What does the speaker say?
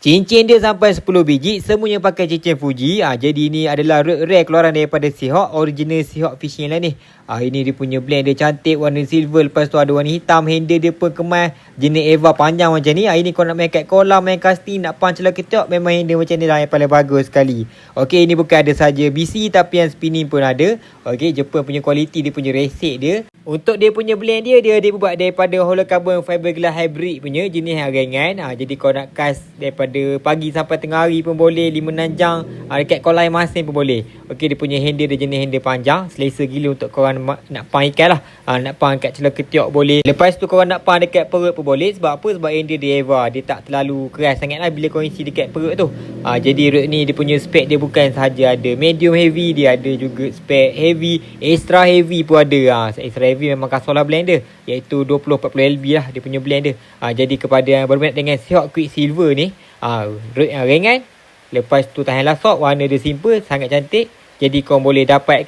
Cincin dia sampai 10 biji, semuanya pakai cincin Fuji. Ah jadi ni adalah rare, keluaran daripada Seahawk, original Seahawk fishing lah ni. Ah ini dia punya blend dia cantik warna silver, lepas tu ada warna hitam, handle dia pun kemas jenis Eva panjang macam ni. Ah ini kau nak main kat kolam, main casting, nak punch lah ketok, memang handle macam ni lah yang paling bagus sekali. Okey, ini bukan ada saja BC tapi yang spinning pun ada. Okey, Jepun punya kualiti dia punya resik dia. Untuk dia punya blend dia, dia dibuat daripada holocarbon fiberglass hybrid punya jenis yang ringan. Ha, jadi kau nak cast daripada pagi sampai tengah hari pun boleh. Lima nanjang ha, dekat kolai masin pun boleh. Okey, dia punya handle dia jenis handle panjang. Selesa gila untuk korang nak pang ikan lah. Ha, nak pang kat celah ketiak boleh. Lepas tu korang nak pang dekat perut pun boleh. Sebab apa? Sebab handle dia Eva. Dia tak terlalu keras sangat lah bila kau isi dekat perut tu. Ha, jadi rod ni dia punya spek dia bukan sahaja ada medium heavy. Dia ada juga spek heavy. Extra heavy pun ada. Ha, extra heavy memang Casola blend dia iaitu 20-40 LB lah dia punya blend dia ha, jadi kepada yang berminat dengan Seahawk Quicksilver ni ha, ringan lepas tu tahan lasok warna dia simple sangat cantik jadi kau boleh dapatkan